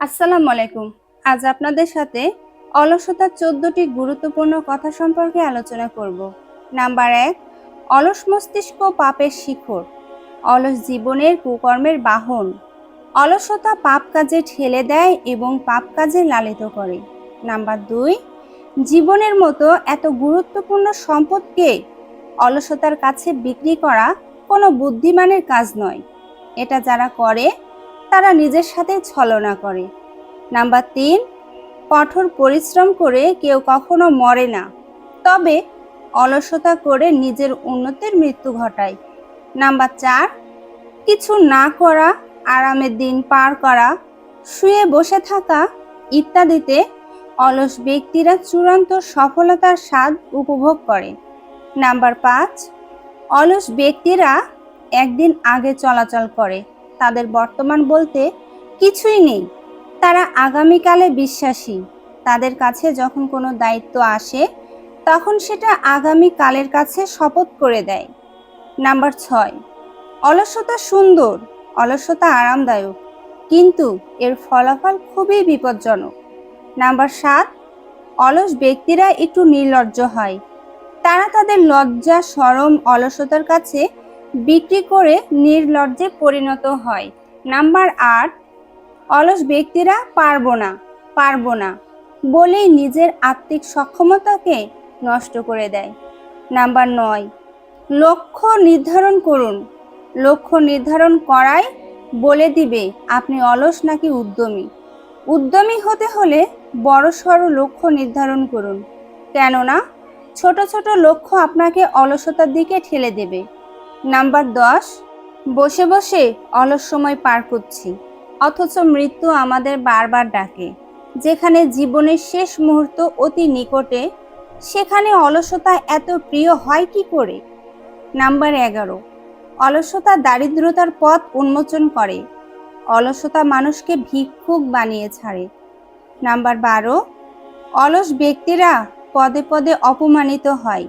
আসসালামু আলাইকুম। আজ আপনাদের সাথে অলসতার চোদ্দটি গুরুত্বপূর্ণ কথা সম্পর্কে আলোচনা করব। নাম্বার এক, অলস মস্তিষ্ক পাপের শিখর। অলস জীবনের কুকর্মের বাহন। অলসতা পাপ কাজে ঠেলে দেয় এবং পাপ কাজে লালিত করে। নাম্বার দুই, জীবনের মতো এত গুরুত্বপূর্ণ সম্পদকে অলসতার কাছে বিক্রি করা কোনো বুদ্ধিমানের কাজ নয়। এটা যারা করে তারা নিজের সাথে ছলনা করে। নাম্বার তিন, কঠোর পরিশ্রম করে কেউ কখনো মরে না। তবে অলসতা করে নিজের উন্নতির মৃত্যু ঘটায়। নাম্বার চার, কিছু না করা, আরামের দিন পার করা, শুয়ে বসে থাকা ইত্যাদিতে অলস ব্যক্তিরা চূড়ান্ত সফলতার স্বাদ উপভোগ করে। নাম্বার পাঁচ, অলস ব্যক্তিরা একদিন আগে চলাচল করে। তাদের বর্তমান বলতে কিছুই নেই। তারা আগামীকালে বিশ্বাসী। তাদের কাছে যখন কোনো দায়িত্ব আসে, তখন সেটা আগামীকালের কাছে শপথ করে দেয়। নাম্বার ছয়, অলসতা সুন্দর, অলসতা আরামদায়ক। কিন্তু এর ফলাফল খুবই বিপজ্জনক। নাম্বার সাত, অলস ব্যক্তিরা একটু নির্লজ্জ হয়। তারা তাদের লজ্জা, সরম, অলসতার কাছে বিক্রি করে নির্লজ্জে পরিণত হয়। নাম্বার আট, অলস ব্যক্তিরা পারব না পারব না বলেই নিজের আত্মিক সক্ষমতাকে নষ্ট করে দেয়। নাম্বার নয়, লক্ষ্য নির্ধারণ করুন। লক্ষ্য নির্ধারণ করাই বলে দিবে আপনি অলস নাকি উদ্যমী। উদ্যমী হতে হলে বড়সড় লক্ষ্য নির্ধারণ করুন। কেননা ছোট ছোট লক্ষ্য আপনাকে অলসতার দিকে ঠেলে দেবে। নাম্বার দশ, বসে বসে অলস সময় পার করছি, অথচ মৃত্যু আমাদের বারবার ডাকে। যেখানে জীবনের শেষ মুহূর্ত অতি নিকটে, সেখানে অলসতা এত প্রিয় হয় কি করে? নাম্বার এগারো, অলসতা দারিদ্রতার পথ উন্মোচন করে, অলসতা মানুষকে ভিক্ষুক বানিয়ে ছাড়ে। নাম্বার বারো, অলস ব্যক্তিরা পদে পদে অপমানিত হয়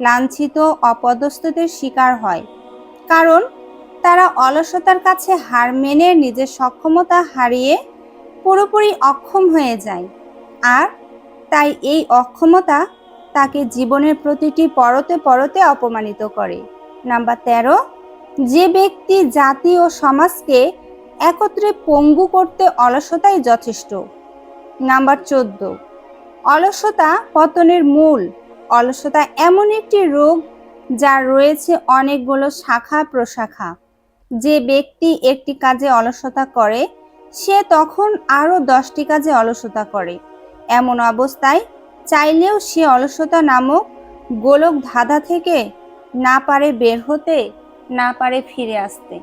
লাঞ্ছিত অপদস্থতের শিকার হয়। কারণ, তারা অলসতার কাছে হার মেনে নিজের সক্ষমতা হারিয়ে পুরোপুরি অক্ষম হয়ে যায়। আর তাই এই অক্ষমতা তাকে জীবনের প্রতিটি পরতে পরতে অপমানিত করে। নাম্বার তেরো, যে ব্যক্তি, জাতি ও সমাজকে একত্রে পঙ্গু করতে অলসতাই যথেষ্ট। নাম্বার চোদ্দ, অলসতা পতনের মূল অলসতা এমন একটি রোগ যার রয়েছে অনেকগুলো শাখা প্রশাখা। যে ব্যক্তি একটি কাজে অলসতা করে, সে তখন আরও দশটি কাজে অলসতা করে। এমন অবস্থায় চাইলেও সে অলসতা নামক গোলক ধাঁধা থেকে না পারে বের হতে, না পারে ফিরে আসতে।